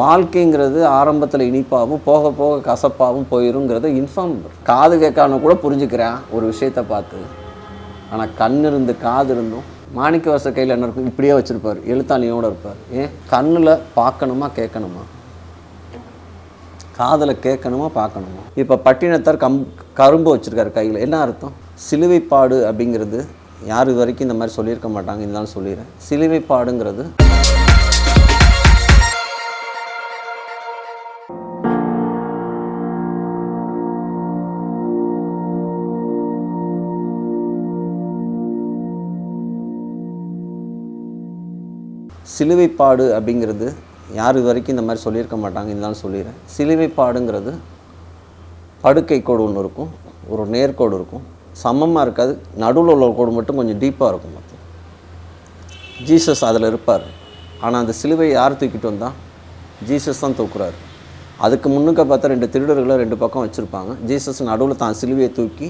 வாழ்க்கைங்கிறது ஆரம்பத்தில் இனிப்பாகவும் போக போக கசப்பாகவும் போயிருங்கிறத இன்ஃபார்ம் காது கேட்காம கூட புரிஞ்சுக்கிறேன் ஒரு விஷயத்தை பார்த்து. ஆனால் கண் இருந்து காது இருந்தும் மாணிக்க வாச கையில் என்ன இருக்கும்? இப்படியே வச்சுருப்பார் எழுத்தாணியோடு இருப்பார். ஏன்? கண்ணில் பார்க்கணுமா கேட்கணுமா? காதில் கேட்கணுமா பார்க்கணுமா? இப்போ பட்டினத்தார் கம் கரும்பு வச்சுருக்காரு கையில். என்ன அர்த்தம்? சிலுவைப்பாடு அப்படிங்கிறது யார் இது வரைக்கும் இந்த மாதிரி சொல்லியிருக்க மாட்டாங்க இருந்தாலும் சொல்லிடுறேன். சிலுவைப்பாடுங்கிறது சிலுவைப்பாடு அப்படிங்கிறது யார் இது வரைக்கும் இந்த மாதிரி சொல்லியிருக்க மாட்டாங்க இருந்தாலும் சொல்லிடுறேன். சிலுவைப்பாடுங்கிறது படுக்கை கோடு ஒன்று இருக்கும் ஒரு நேர்கோடு இருக்கும். சமமாக இருக்காது நடுவில் உள்ள கோடு மட்டும் கொஞ்சம் டீப்பாக இருக்கும் மொத்தம். ஜீசஸ் அதில் இருப்பார். ஆனால் அந்த சிலுவை யார் தூக்கிட்டு வந்தால் ஜீசஸ் தான் தூக்குறாரு. அதுக்கு முன்னுக்க பார்த்தா ரெண்டு திருடர்களை ரெண்டு பக்கம் வச்சுருப்பாங்க. ஜீசஸ் நடுவில் தான் சிலுவையை தூக்கி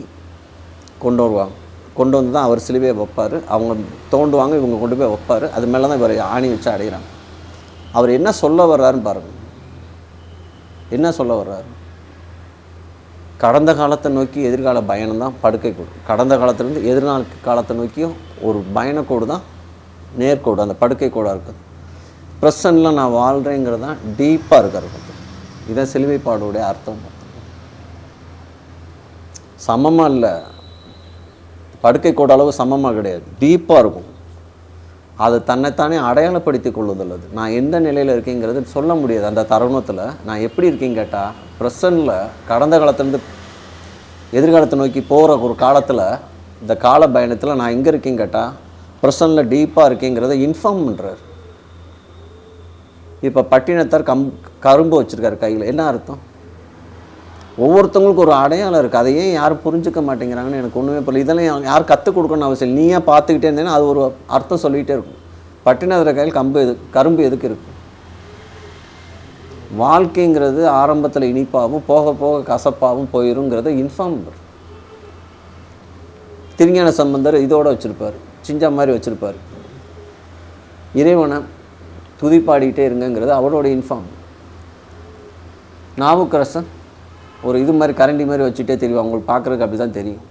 கொண்டு வருவாங்க. கொண்டு வந்து தான் அவர் சிலுவையை வைப்பார். அவங்க தோண்டுவாங்க இவங்க கொண்டு போய் வைப்பார். அது மேலே தான் இவர் ஆணி வச்சு அடைகிறாங்க. அவர் என்ன சொல்ல வர்றாருன்னு பாருங்க. என்ன சொல்ல வர்றாரு? கடந்த காலத்தை நோக்கி எதிர்கால பயணம் தான் படுக்கை கோடு கடந்த காலத்துலேருந்து எதிர்கால காலத்தை நோக்கியும் ஒரு பயணக்கோடு தான் நேர்கோடு அந்த படுக்கை கோடாக இருக்குது. ப்ரெசண்டில் நான் வாழ்கிறேங்கிறது தான் டீப்பாக இருக்கிறது இதான் சிலுவைப்பாடுடைய அர்த்தம். சமமாக இல்லை. படுக்கை கோட அளவு சமமாக கிடையாது. டீப்பாக இருக்கும். அது தன்னைத்தானே அடையாளப்படுத்தி கொள்ளுதல் அது நான் எந்த நிலையில் இருக்கேங்கிறது சொல்ல முடியாது. அந்த தருணத்தில் நான் எப்படி இருக்கேன்னு கேட்டால் ப்ரெசண்டில் கடந்த காலத்துலேருந்து எதிர்காலத்தை நோக்கி போகிற ஒரு காலத்தில் இந்த கால பயணத்தில் நான் எங்கே இருக்கேன்னு கேட்டால் ப்ரெசண்டில் டீப்பாக இருக்கேங்கிறத இன்ஃபார்ம் பண்ணுறாரு இப்போ பட்டினத்தார் கம் கரும்பு வச்சுருக்காரு கையில். என்ன அர்த்தம்? ஒவ்வொருத்தவங்களுக்கும் ஒரு அடையாளம் இருக்குது அதை ஏன் யாரும் புரிஞ்சுக்க மாட்டேங்கிறாங்கன்னு எனக்கு ஒன்றுமே புரியல. இதெல்லாம் யார் கற்றுக் கொடுக்கணும்னு அவசியம் நீயே பார்த்துக்கிட்டே இருந்தேன்னா அது ஒரு அர்த்தம் சொல்லிகிட்டே இருக்கும். பட்டினத்தார் கையில் கம்பு எது கரும்பு எதுக்கு இருக்கும் வாழ்க்கைங்கிறது ஆரம்பத்தில் இனிப்பாகவும் போக போக கசப்பாகவும் போயிருங்கிறத இன்ஃபார்ம் திருஞான சம்பந்தர் இதோடு வச்சுருப்பார். சிஞ்சா மாதிரி வச்சுருப்பார். இறைவனை துதிப்பாடிக்கிட்டே இருங்கங்கிறது அவரோட இன்ஃபார்ம் நாவுக்கரசன் ஒரு இது மாதிரி கரண்டி மாதிரி வச்சுட்டே தெரியும். அவங்களுக்கு பார்க்குறதுக்கு அப்படி தான் தெரியும்.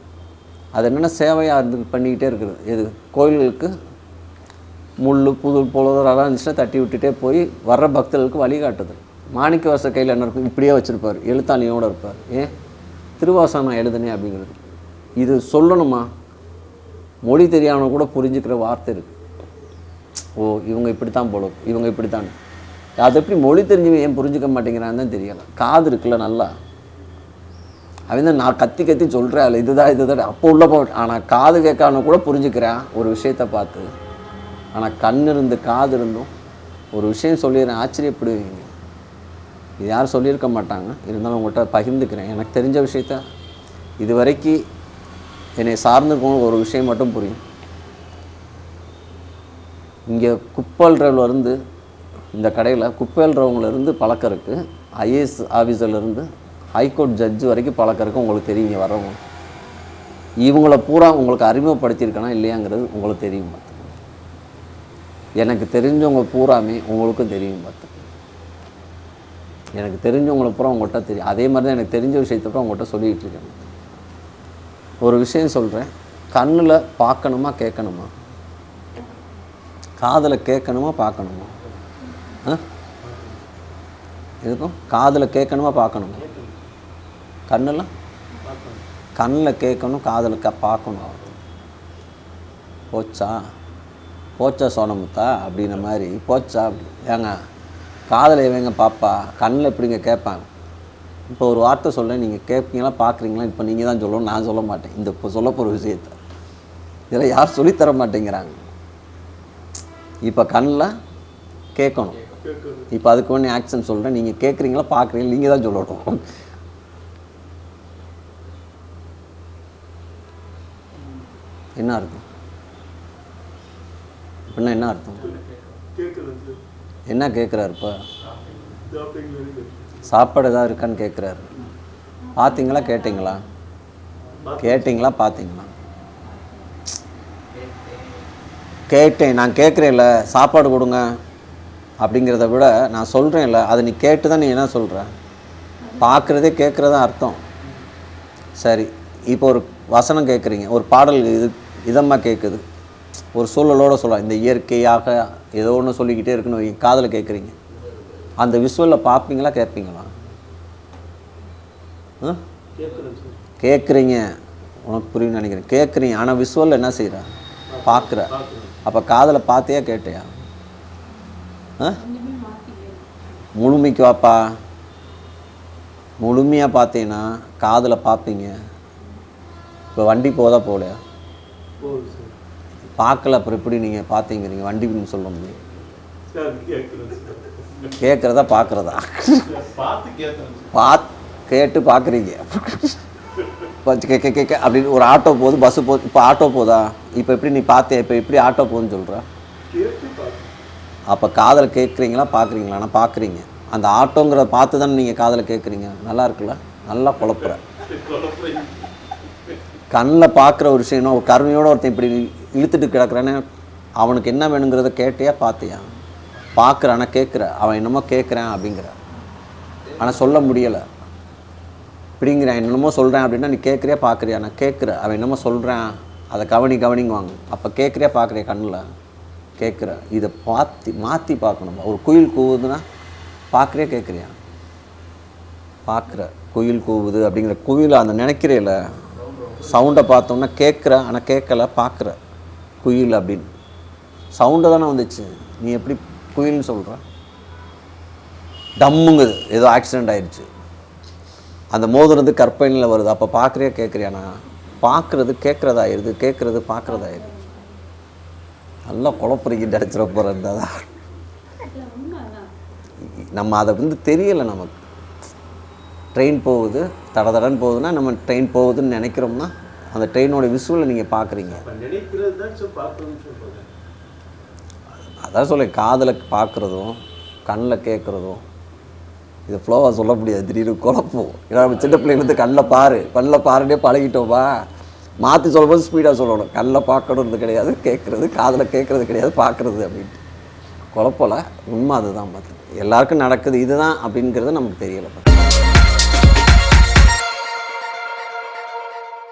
அது என்னென்ன சேவையாக இருந்து பண்ணிக்கிட்டே இருக்கிறது எது? கோயில்களுக்கு முள் புது பொழுதெல்லாம் இருந்துச்சுன்னா தட்டி விட்டுட்டே போய் வர்ற பக்தர்களுக்கு வழிகாட்டுது மாணிக்க வாச கையில் என்ன இருக்கும்? இப்படியே வச்சுருப்பார். எழுத்தாணியோடு இருப்பார். ஏன் திருவாசகம் நான் எழுதுனேன் அப்படிங்கிறது. இது சொல்லணுமா? மொழி தெரியாமல் கூட புரிஞ்சுக்கிற வார்த்தை இருக்குது ஓ இவங்க இப்படி தான் போல இவங்க இப்படி தான் அது எப்படி மொழி தெரிஞ்சவங்க ஏன் புரிஞ்சுக்க மாட்டேங்கிறான்னு தான் தெரியலை. காது இருக்குல்ல நல்லா. அவன் தான் நான் கத்தி கத்தி சொல்கிறேன் இதுதான் இதுதான். அப்போ உள்ள போ ஆனால் காது கேட்காம கூட புரிஞ்சுக்கிறேன் ஒரு விஷயத்தை பார்த்து. ஆனால் கண் இருந்து காது இருந்தும் ஒரு விஷயம் சொல்லிடுறேன் ஆச்சரியப்படுவீங்க. இது யாரும் சொல்லியிருக்க மாட்டாங்க. இருந்தாலும் உங்கள்கிட்ட பகிர்ந்துக்கிறேன். எனக்கு தெரிஞ்ச விஷயத்த இது வரைக்கும் என்னை சார்ந்திருக்கணும் ஒரு விஷயம் மட்டும் புரியும். இங்கே குப்பல்றவுலேருந்து இந்த கடையில் குப்பல்றவங்கலேருந்து பழக்கம் இருக்குது ஐஏஎஸ் ஆஃபீஸர்லேருந்து ஹைகோர்ட் ஜட்ஜு வரைக்கும் பழக்கம் இருக்குது உங்களுக்கு தெரியும் இங்கே வரவங்க இவங்களை பூரா உங்களுக்கு அறிமுகப்படுத்தியிருக்கனா இல்லையாங்கிறது உங்களுக்கு தெரியும் பார்த்து எனக்கு தெரிஞ்சவங்க பூராமே உங்களுக்கும் தெரியும் பார்த்து எனக்கு தெரிஞ்சவங்கள பூரா உங்கள்கிட்ட தெரியும். அதே மாதிரி தான் எனக்கு தெரிஞ்ச விஷயத்தை பூரா உங்கள்கிட்ட சொல்லிகிட்டு இருக்கேன் ஒரு விஷயம் சொல்கிறேன் கண்ணில் பார்க்கணுமா கேட்கணுமா? காதில் கேட்கணுமா பார்க்கணுமா? இருக்கும் காதில் கேட்கணுமா பார்க்கணுமா? கண்ணெல்லாம் கண்ணில் கேட்கணும் காதில் க பார்க்கணும். போச்சா? போச்சா சோனமுத்தா? அப்படின்ன மாதிரி போச்சா அப்படி. ஏங்க காதில் இவங்க பாப்பா கண்ணில் எப்படிங்க கேட்பாங்க? இப்போ ஒரு வார்த்தை சொல்கிறேன் நீங்கள் கேட்பீங்களா பார்க்குறீங்களா? இப்போ நீங்கள் தான் சொல்லணும் நான் சொல்ல மாட்டேன். இந்த இப்போ சொல்ல போகிற விஷயத்தை. இதெல்லாம் யாரும் சொல்லித்தர மாட்டேங்கிறாங்க. இப்போ கண்ணில் கேட்கணும். இப்போ அதுக்கு ஒன்று ஆக்ஷன் சொல்கிறேன் நீங்கள் கேட்குறீங்களா பார்க்குறீங்களா நீங்கள் தான் சொல்லணும். என்ன அர்த்தம்? அப்படின்னா என்ன அர்த்தம்? என்ன கேட்குறாரு இப்போ? சாப்பாடு ஏதாவது இருக்கான்னு கேட்குறாரு. பார்த்தீங்களா கேட்டிங்களா? கேட்டிங்களா பார்த்தீங்களா? கேட்டேன் நான் கேட்குறேன்ல சாப்பாடு கொடுங்க அப்படிங்கிறத விட நான் சொல்கிறேன்ல அதை நீ கேட்டு தான் நீ என்ன சொல்கிற பார்க்குறதே கேட்குறதான் அர்த்தம். சரி இப்போ ஒரு வசனம் கேட்குறீங்க ஒரு பாடல் இது இதமாக கேட்குது ஒரு சூழலோட சொல்லலாம். இந்த இயற்கையாக ஏதோ ஒன்று சொல்லிக்கிட்டே இருக்குன்னு காதில் கேட்குறீங்க அந்த விஷுவலில் பார்ப்பீங்களா கேட்பீங்களா? ஆ? கேட்குறீங்க உனக்கு புரியும்னு நினைக்கிறேன். கேட்குறீங்க ஆனால் விஷுவலில் என்ன செய்கிற பார்க்குற அப்போ காதில் பார்த்தியா? கேட்டியா? ஆ? முழுமைக்கு வாப்பா. முழுமையாக பார்த்தீங்கன்னா காதில் பார்ப்பீங்க இப்போ வண்டி போதா போகலையா பார்க்கல அப்புறம் எப்படி நீங்கள் பார்த்தீங்கிறீங்க? வண்டின்னு சொல்ல முடியும். கேட்குறதா பார்க்குறதா? பார்த்து கேட்டு பார்க்குறீங்க. கேட்க கேட்க அப்படின்னு ஒரு ஆட்டோ போகுது பஸ்ஸு போகுது இப்போ ஆட்டோ போதா? இப்போ எப்படி நீ பார்த்தே இப்போ எப்படி ஆட்டோ போகுதுன்னு சொல்கிற அப்போ காதில் கேட்குறீங்களா பார்க்குறீங்களா? ஆனால் பார்க்குறீங்க. அந்த ஆட்டோங்கிறத பார்த்து தானே நீங்கள் காதில் கேட்குறீங்க. நல்லா இருக்குல்ல? நல்லா குழப்புற. கண்ணில் பார்க்குற ஒரு விஷயம் ஒரு ஒருத்தன் இப்படி இழுத்துட்டு கிடக்குறானே அவனுக்கு என்ன வேணுங்கிறத கேட்டியா பார்த்தியா? பார்க்குற ஆனால் கேட்குற. அவன் என்னமோ கேட்குறான் அப்படிங்கிற ஆனால் சொல்ல முடியலை. இப்படிங்கிறான் என்னமோ சொல்கிறேன் அப்படின்னா நீ கேட்குறியா பார்க்குறியா? நான் கேட்குற அவன் என்னமோ சொல்கிறான் அதை கவனி கவனிங்குவாங்க. அப்போ கேட்குறியா பார்க்குறியா? கண்ணில் கேட்குற. இதை பார்த்து மாற்றி பார்க்கணும்? ஒரு குயில் கூவுதுன்னா பார்க்குறியா கேட்குறியா? பார்க்குற. குயில் கூவுது அப்படிங்கிற குயில் அந்த நினைக்கிறேல சவுண்டை பார்த்தோம்னா கேட்குற ஆனால் கேட்கல பார்க்குற. குயில் அப்படின்னு. சவுண்டு தானே வந்துச்சு. நீ எப்படி குயில்னு சொல்கிற டம்முங்குது. ஏதோ ஆக்சிடெண்ட் ஆயிடுச்சு. அந்த மோதுறது கற்பனையில் வருது. அப்போ பார்க்குறியா கேட்குறியாண்ணா பார்க்குறது கேட்குறதாயிருது கேட்குறது பார்க்குறதாயிருது நல்லா குழப்பறிக்கிட்டு அடிச்சிட போகிறதா நம்ம அதை வந்து தெரியலை நமக்கு. ட்ரெயின் போகுது தட தடன்னு போகுதுன்னா நம்ம ட்ரெயின் போகுதுன்னு நினைக்கிறோம்னா அந்த ட்ரெயினோட விஷுவலை நீங்கள் பார்க்குறீங்க. அதான் சொல்ல காதில் பார்க்குறதும் கண்ணில் கேட்குறதும் இது ஃப்ளோவாக சொல்ல முடியாது திடீர்னு குழப்பம். ஏன்னா நம்ம சின்ன பிள்ளைங்களுக்கு கண்ணில் பாரு கண்ணில் பாருன்னே பழகிட்டோமா? மாற்றி சொல்லும்போது ஸ்பீடாக சொல்லணும். கண்ணில் பார்க்கணுன்றது கிடையாது கேட்குறது காதில் கேட்குறது கிடையாது பார்க்குறது அப்படின்ட்டு. குழப்பல உண்மை அதுதான் பார்த்து எல்லாருக்கும் நடக்குது இதுதான் அப்படிங்கிறது நமக்கு தெரியலை